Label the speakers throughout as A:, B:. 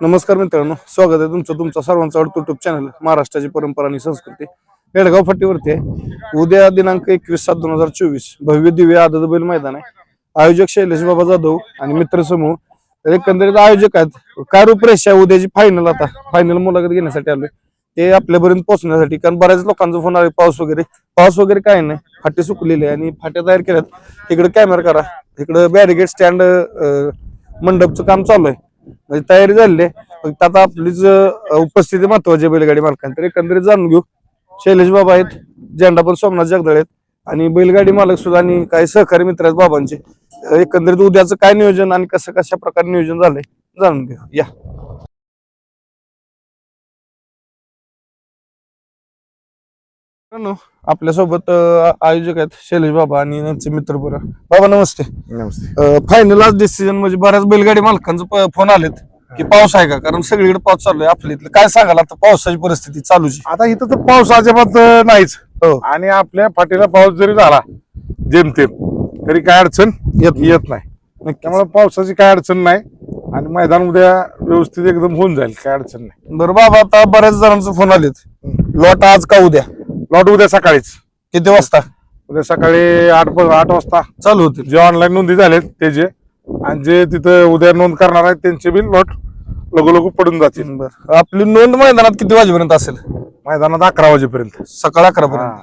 A: नमस्कार मित्रांनो स्वागत आहे तुमचं तुमचा सर्वांचा आवडतो युट्यूब चॅनल महाराष्ट्राची परंपरा आणि संस्कृती. बेळगाव फाटीवरती आहे. उद्या दिनांक एकवीस सात दोन हजार चोवीस भव्य दिव्य आदत बैल मैदान आहे. आयोजक शैलेश बाबा जाधव आणि मित्रसमूह समूह एकंदरीत आयोजक आहेत. काय रूपरेषा आहे? उद्याची फायनल आता फायनल मुलाखत घेण्यासाठी आलोय. ते आपल्यापर्यंत पोहोचण्यासाठी कारण बऱ्याच लोकांचा फोन आले पाऊस वगैरे. पाऊस वगैरे काय नाही फाटे सुकलेले आणि फाट्या तयार केल्यात. इकडे कॅमेरा करा इकडे बॅरिगेड स्टँड मंडपचं काम चालू आहे. म्हणजे तयारी झालेली आहे. फक्त आता आपलीच उपस्थिती महत्वाची बैलगाडी मालकांनी तर एकंदरीत जाणून घेऊ. शैलेश बाबा आहेत झेंडा पण सोमनाथ जगदळे आहेत. आणि बैलगाडी मालक सुद्धा आणि काही सहकारी मित्र आहेत बाबांचे. एकंदरीत उद्याचं काय नियोजन आणि कसं कशा प्रकारे नियोजन झालंय जाणून घेऊ. या. मित्रांनो, आपल्यासोबत अं, आयोजक आहेत शैलेश बाबा आणि त्यांचे मित्र बरं. बाबा नमस्ते.
B: नमस्ते.
A: फायनल आज डिसिजन म्हणजे बऱ्याच बैलगाडी मालकांचं फोन आलेत की पाऊस आहे का? कारण सगळीकडे पाऊस चालू आहे. आपल्या इथलं काय सांगाल? आता पावसाची परिस्थिती चालूची
B: आता इथं तर पाऊस अजिबात अं, नाहीच.
A: हो.
B: आणि आपल्या फाटीला पाऊस जरी झाला जेमतेम तरी काय अडचण येत येत नाही. त्यामुळे पावसाची काय अडचण नाही आणि मैदान उद्या व्यवस्थित एकदम होऊन जाईल काय अडचण नाही.
A: बरं बाबा आता बऱ्याच जणांचे फोन आलेत. लॉट आज का उद्या?
B: लॉट उद्या सकाळीच.
A: किती वाजता?
B: उद्या सकाळी आठ आठ वाजता.
A: चालू होतील.
B: जे ऑनलाईन नोंदी झालेत त्याचे आणि जे तिथं उद्या नोंद करणार आहेत त्यांचे बी लॉट लघु लघु पडून जातील.
A: बरं. आपली नोंद मैदानात किती वाजेपर्यंत असेल?
B: मैदानात अकरा वाजेपर्यंत.
A: सकाळी अकरा पर्यंत.
B: हा.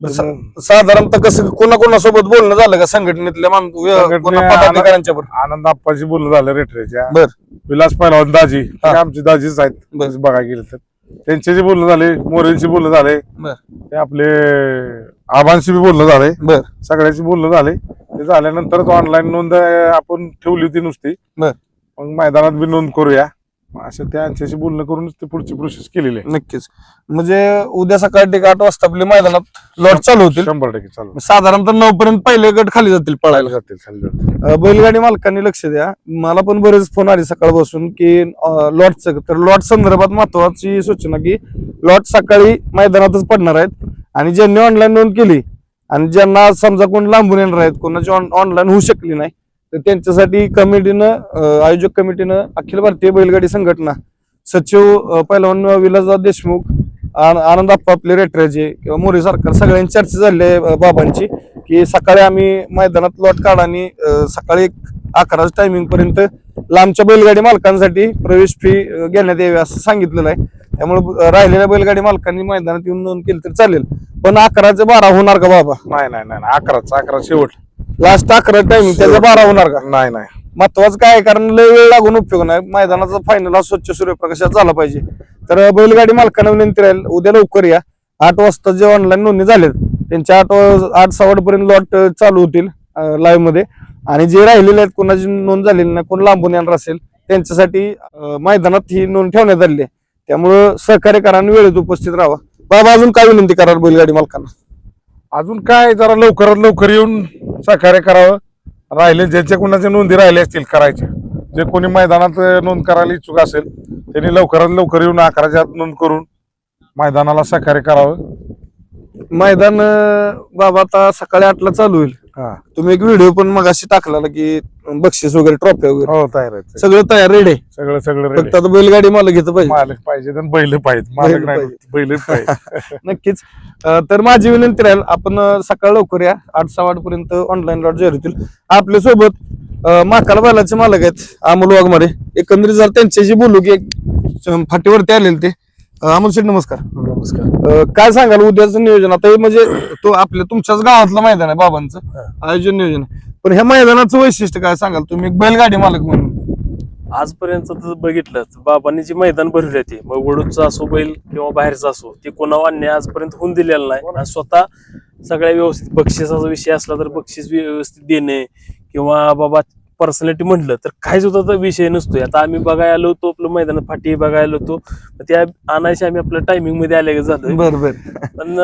A: बरं, सा- साधारणतः कसं कोणा कोणासोबत बोलणं झालं का? संघटनेतल्या मान- व्य-
B: संघटने-
A: कोणा पदाधिकाऱ्यांच्या बरोबर?
B: आनंद आप्पाशी बोलणं झालं रेटरेच्या.
A: बर.
B: विलास पहिलवान दाजी.
A: हा.
B: ते आमचे दाजीच आहेत.
A: बर.
B: बघायला गेलं तर. त्यांच्याशी बोलणं झाले मोरेंशी बोलणं झाले
A: बर.
B: ते आपले आबांशी बी बोलणं झाले.
A: बर.
B: सगळ्याशी बोलणं झाले. ते झाल्यानंतरच ऑनलाईन नोंद आपण ठेवली होती नुसती.
A: बर.
B: मग मैदानात बी नोंद करूया. असं त्यांच्याशी बोलणं करूनच ते पुढची प्रोसेस केलेली आहे.
A: नक्कीच. म्हणजे उद्या सकाळी ठीक आठ वाजता आपली मैदानात लॉट चालू होतील.
B: शंभर टक्के चालू.
A: साधारणतः नऊ पर्यंत पहिले गट खाली जातील पळायला.
B: जातील खाली जातील.
A: अं, बैलगाडी मालकांनी लक्ष द्या. मला पण बरेच फोन आले सकाळपासून की लॉटचं तर लॉट संदर्भात महत्वाची सूचना की लॉट सकाळी मैदानातच पडणार आहेत. आणि ज्यांनी ऑनलाईन नोंद केली आणि ज्यांना समजा कोण लांबून येणार आहेत कोणाची ऑनलाईन होऊ शकली नाही तर त्यांच्यासाठी कमिटीनं आयोजक कमिटीनं अखिल भारतीय बैलगाडी संघटना सचिव पहिलवान विलासराव देशमुख आन- आनंद आप्पा आपले किंवा मोरे सरकार सगळ्यांची चर्चा झाली आहे बाबांची की सकाळी आम्ही मैदानात लॉट काढ आणि सकाळी एक अकरा टायमिंग पर्यंत लांबच्या बैलगाडी मालकांसाठी प्रवेश फी घेण्यात यावी असं सांगितलेलं आहे. त्यामुळे राहिलेल्या बैलगाडी मालकांनी मैदानात येऊन नोंद केली तर चालेल. पण अकराचे बारा होणार का बाबा?
B: नाही नाही नाही अकराच अकरा शेवट.
A: लास्ट अकरा टायमिंग त्याचा बारा होणार का?
B: नाही नाही.
A: महत्वाचं काय आहे? कारण लय वेळ लागून उपयोग नाही. मैदानाचा फायनल हा स्वच्छ सूर्यप्रकाशात झाला पाहिजे. तर बैलगाडी मालकांना विनंती राहील उद्या लवकर या. आठ वाजता जे ऑनलाईन नोंदणी झालेत त्यांच्या आठ वा- आठ सव्वा पर्यंत लॉट चालू होतील लाईव्हमध्ये. आणि जे राहिलेले आहेत कोणाची नोंद झालेली नाही कोण लांबून येणार असेल त्यांच्यासाठी अं, मैदानात ही नोंद ठेवण्यात आलेली आहे. त्यामुळं सहकार्य करा आणि वेळेत उपस्थित राहा. बाबा अजून काय विनंती कराल बैलगाडी मालकांना?
B: अजून काय? जरा लवकरात लवकर येऊन सहकार्य करावं. राहिले ज्याच्या कुणाच्या नोंदी राहिले असतील करायच्या जे कोणी मैदानात नोंद करायला इच्छुक असेल त्यांनी लवकरात लवकर येऊन अकराच्या आत नोंद करून मैदानाला सहकार्य करावं.
A: मैदान बाबा आता सकाळी आठला चालू होईल.
B: हा.
A: तुम्ही एक व्हिडिओ पण मग अशी टाकलेला की बक्षीस वगैरे ट्रॉफी वगैरे.
B: हो तयार
A: सगळं तयार रेडी आहे.
B: सगळं सगळं
A: फक्त. आता बैलगाडी मला घेतं पाहिजे.
B: मालक पाहिजे आणि बैल पाहिजे मालक नाही
A: पाहिजे.
B: बैल पाहिजे
A: नक्कीच. अं, तर माझी विनंती राहील आपण अं, सकाळ लवकर या. आठ सहा आठ पर्यंत ऑनलाईन लॉट जाहीर होतील. आपल्यासोबत अं, महाकाल बैलाचे मालक आहेत अमोल वाघमारे. एकंदरीत जर त्यांच्याशी बोलू की एक अं, फाटीवरती आलेले ते अमोल शेठ नमस्कार.
B: नमस्कार.
A: अं, काय सांगाल उद्याचं नियोजन? आता हे म्हणजे तो आपल्या तुमच्याच गावातलं मैदान आहे बाबांचं. आयोजन नियोजन. पण ह्या मैदानाचं वैशिष्ट्य काय सांगाल तुम्ही? एक बैलगाडी मालक म्हणून.
C: आजपर्यंत जर बघितलं तर बाबांनी जे मैदान भरले ते मग वडूचा असो बैल किंवा बाहेरचा असो ते कोणावर अन्याय आजपर्यंत होऊन दिलेला नाही. आणि स्वतः सगळ्या व्यवस्थित बक्षिसाचा विषय असला तर बक्षीस व्यवस्थित देणे किंवा बाबा पर्सनॅलिटी म्हटलं तर काहीच होता तर विषय नसतोय. आता आम्ही बघायला आलो होतो आपलं मैदान फाटी बघायला होतो. त्या आणायचे आम्ही आपल्या टायमिंगमध्ये आले झालं
A: बर बर
C: पण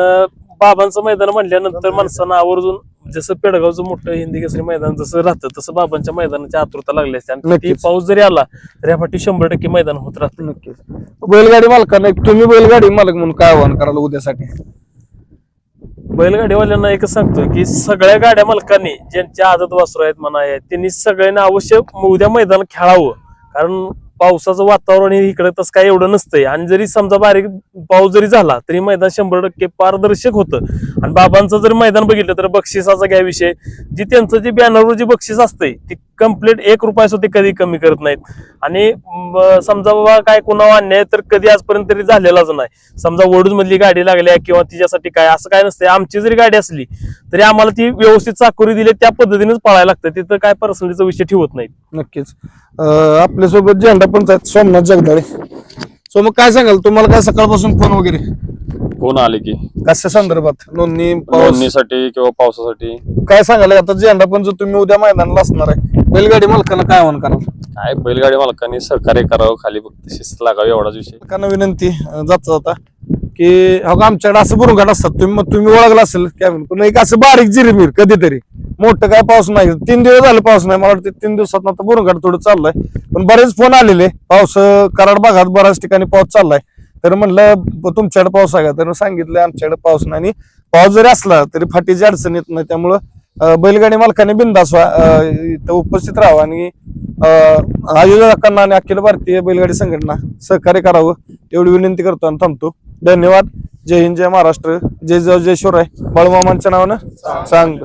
C: बाबांचं मैदान म्हणल्यानंतर माणसांना आवर्जून जसं पेडगावचं मोठं हिंदी केसरी मैदान जसं राहतं तसं बाबांच्या मैदानाची आतुरता लागली असते. आणि. पाऊस जरी आला तर या फाटी शंभर टक्के मैदान होत राहतं.
A: नक्कीच. बैलगाडी मालकांना तुम्ही बैलगाडी मालक म्हणून काय आव्हान कराल उद्यासाठी?
C: बैलगाडीवाल्यांना एकच सांगतोय की सगळ्या गाड्या मालकांनी ज्यांच्या आदत वासरू आहेत म्हणा आहेत त्यांनी सगळ्यांना अवश्य उद्या मैदान खेळावं. कारण पावसाचं वातावरण हे इकडे तसं काय एवढं नसतंय. आणि जरी समजा बारीक पाऊस जरी झाला तरी मैदान शंभर टक्के पारदर्शक होतं. आणि बाबांचं जर मैदान बघितलं तर बक्षिसाचा काय विषय. जी त्यांचं जे बॅनरवर जी बक्षीस असतंय ती कंप्लीट एक रुपया सुद्धा कधी कमी करत नाहीत. आणि समजा बाबा काय कुणा अन्याय तर कधी आजपर्यंत तरी झालेलाच नाही. समजा वडूज मधली गाडी लागल्या किंवा तिच्यासाठी काय असं काय नसतंय. आमची जरी गाडी असली तरी आम्हाला ती व्यवस्थित चाकोरी दिली त्या पद्धतीनेच पळायला लागतं तिथं काय पर्सनलीचा विषय ठेवत नाहीत.
A: नक्कीच. आपल्यासोबत झेंडा पंच आहेत. सोमनाथ जगदाळे. सो मग काय सांगाल? तुम्हाला काय सकाळपासून फोन वगैरे?
D: कोण आले की.
A: कशा संदर्भात? नोंदणी पाऊस?
D: नोंदणीसाठी किंवा पावसासाठी.
A: काय सांगाल? आता झेंडा पंच तुम्ही उद्या मैदानाला असणार आहे बैलगाडी मालकांना काय आव्हान कराल?
D: काय बैलगाडी मालकांनी सहकार्य करावं खाली फक्त शिस्त लागावी एवढाच विषय.
A: लोकांना विनंती अं, जाता जाता की हो का आमच्याकडे असं बुरुंगाट असतात. तुम्ही मग तुम्ही ओळखलं असेल कॅबिन पण एक असं बारीक जिरीमीर कधीतरी. मोठं काय पाऊस नाही. तीन दिवस झाले पाऊस नाही. मला वाटतं तीन दिवसात आता बुरुंगाट थोडं चाललंय. पण बरेच फोन आलेले. पाऊस कराड भागात बऱ्याच ठिकाणी पाऊस चाललाय. तर म्हणलं तुमच्याकडे पाऊस आहे का? तर सांगितलं आमच्याकडे पाऊस नाही. आणि पाऊस जरी असला तरी फाटीची अडचण येत नाही. त्यामुळं बैलगाडी मालकाने बिंदास व्हा इथं उपस्थित राहावं. आणि आयोजकांना आणि अखिल भारतीय बैलगाडी संघटना सहकार्य करावं. एवढी विनंती करतो आणि थांबतो. धन्यवाद. जय हिंद जय महाराष्ट्र. जय जय जय शिवराय. बाळूमामांच्या नावानं सांग.